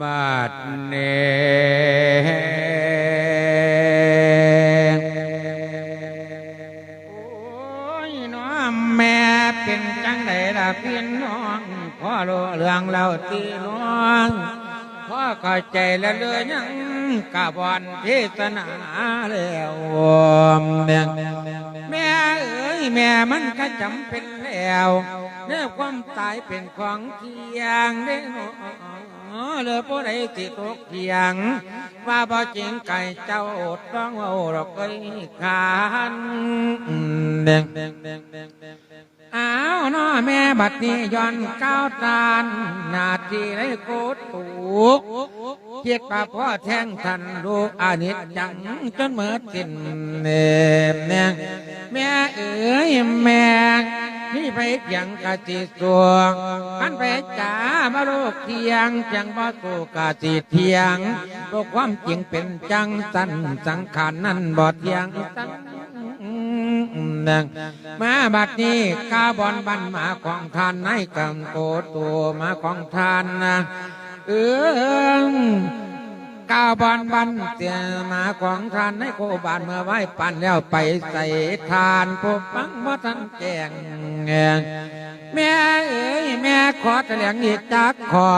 บาดเนโอ้ยน้อแม่เป็นจังไดล่ะพี่น้องพ่อรู้เรื่องเราตีน้องพ่อเข้าใจแล้วเลยยังกะบอนเทศนาแล้วแม่แม่เอ้ยแม่มันก็จำเป็นแล้วเนื้อความตายเป็นของเที่ยงเด้ออ๋อ หลือผู้ใดสิตกเถียง ว่าบ่จริงไก่เจ้าอดต้องเอาดอกไอ้ขานแดงอ้าวน้อแม่บัดนี้ย้อนก้าวตานหนาทีได้โกดถูกเกียกป่าพ่อแท่งทันดูอานิจจังจนเมื่อสิ้นเนมแม่เอ๋ยแม่ นี่ไปเถียงกะจิสวงอันไปจ๋ามาโลกเทียงเพียงบ่สู้กะจิเทียงโลกความจริงเป็นจังสันสังขารนั่นบ่เทียงสันนังมาบัดนี้กาบอนบันหมาของทานในกำโกตัวมาของทานนะเออ ก้าบอนบันเตียมาของทานในโคบานเมื่อไหว้ปั่นแล้วไปใส่ทานพบฟังว่าท่านแจงแม่เอ้ยแม่ขอแถลงอีกจากขอ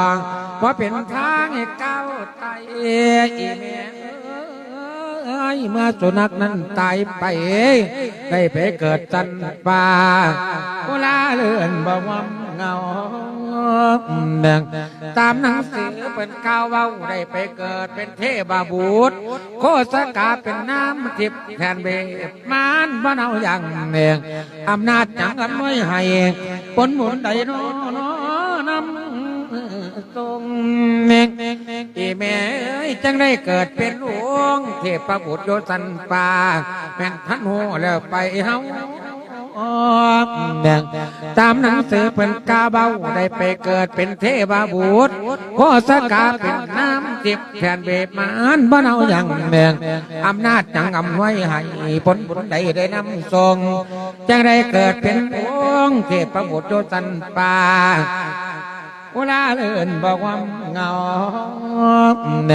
เพราะเป็นทางให้ก้าวไตอีแม่เอ้ยเมื่อสุนัขนั้นตายไป ได้ไปเกิดจันป่าโบลาเลื่อนบ่วม เงาแดงตามหนังสือเป็นข่าวเว้าได้ไปเกิดเป็นเทพบุตรโคสกาเป็นน้ำทิพย์แทนเบมานบ้านเอาอย่างเองอำนาจจังกันไม่ให้ผลหมุนใดน้อนอนำทรงเนงอีแม่เอ้ยจังได้เกิดเป็นหลวงเทพบุตรโยสันป่าแม่ท่านโหแล้วไปเฮา ออกตามหนังสือเป็นกาเบาได้ไปเกิดเป็นเทวบุตรโคสกาเป็นน้ำทิพย์แทนเบมานบ้านเอาอย่างแมงอำนาจจังอำไว้ให้ผลบุญใดได้นำทรงจังได้เกิดเป็นหลวงเทพบุตรโยสันปา อุลาเลือนบอกว่าเงาเน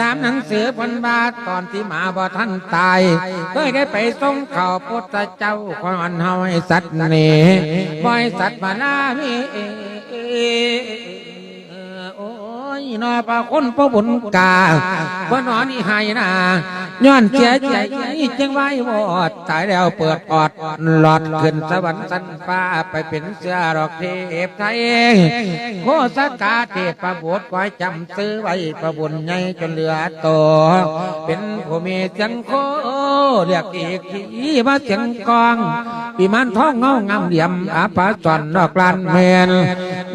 ตามหนังสือพันบาทตอนที่หมาบ่ท่านตายเคยได้ไปส่งข่าพุทธเจ้าคอนเฮาให้สัตว์นี่บ่อยสัตว์มาลามีโอ้ย นอปลาคนพระบุญกาบ่นอนนี่ให้นาย้อนเสียใจจึงไว้วอดตายแล้วเปิดออดหลอดขึ้นสวรรค์สันฟ้าไปเป็นเสื้อดอกเทพไทยโคสกาเทพประบุตรไว้จำซื้อไว้ประบุญใหญ่จนเหลือโตเป็นผู้มีเสียงโคเรียกอีกทีว่าเสียงกองปีมันท้องเงางามเหลี่ยมอาปาจอนดอกลานเมน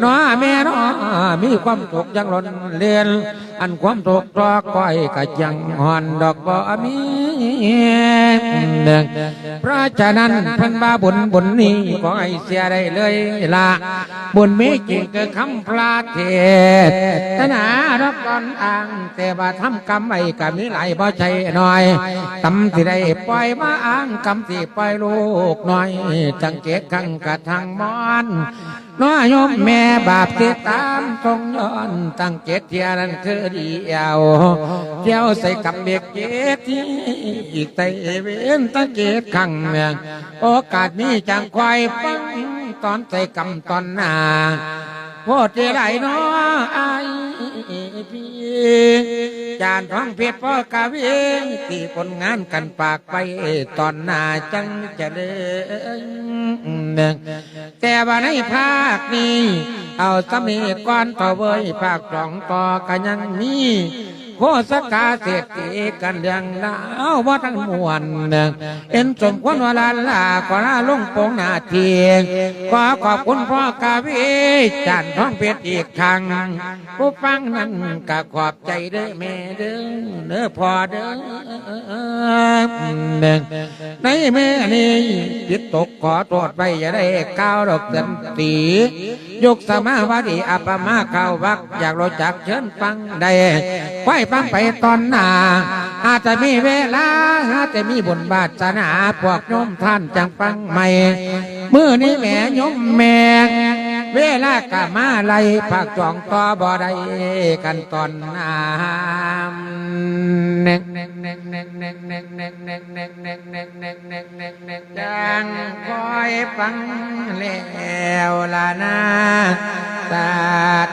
น้อแม่น้อมีความสุขยังล้นเลียนอันความทุกข์รอก้อยกะยังหอนดอกบ่มีเพราะฉะนั้นเพันบาบุญบุญนี้ขอให้เสียได้เลยละบุญมีจริงเกิดคำพลาเทศตนารับก่อนอ่างแต่ว่าทำกรรมไว้ก็มีหลายบ่ใช่น้อยกรรมที่ได้ปล่อยมาอ้างกรรมที่ปล่อยลูกน้อยจังเกตขังกะทางมอน น้อยยมแม่บาปที่ตามทงย้อนตั้งเจ็ดเทียนั้นคือเดียวเที่ยวใส่กับเบียกเกตที่อีกไตเวนตั้งเกตขังเมืองโอกาสนี้จังควายฟังตอนใส่กำตอนหนา โพดเจไรน้อไอพี่จานท้องเพชรพ่อกาเวงที่ผลงานกันปากไปตอนหน้าจังจะเดินแต่ว่าในภาคนี้ เอาสมีก้อนต่อเว้ยภาคสองต่อกันยังมี โคสกาเศรษฐีกันเดืองดาวว่าทั้งมวลเอ็นสมควรวลาลาขอลาลงโปงนาเทียงขอขอบคุณพ่อกาวีจันท้องเพชรอีกครั้งผู้ฟังนั้นก็ขอบใจเด้อแม่เด้อเด้อพ่อเด้อในแม่นี้จิตตกขอโทษไปอย่าได้ก้าวดอกเต็มตียกสมาวาดีอัปมาเข้าวักอยากรู้จักเชิญฟังได้ ไว้ฟังไปตอนหน้าอาจจะมีเวลาอาจจะมีบุญบาสนาพวกโยมท่านจังฟังใหม่มือนี้แม่ยมแม่เวลากะมาไล่ผักจองต่อบ่ได้กันตอนน้ำเน่งเน่งเน่งเน่งเน่งเน่งเน่งเน่งเน่งเน่งเน่งเน่งเน่งเน่งเน่งเน่งยังคอยฟังแล้วล่ะนะตา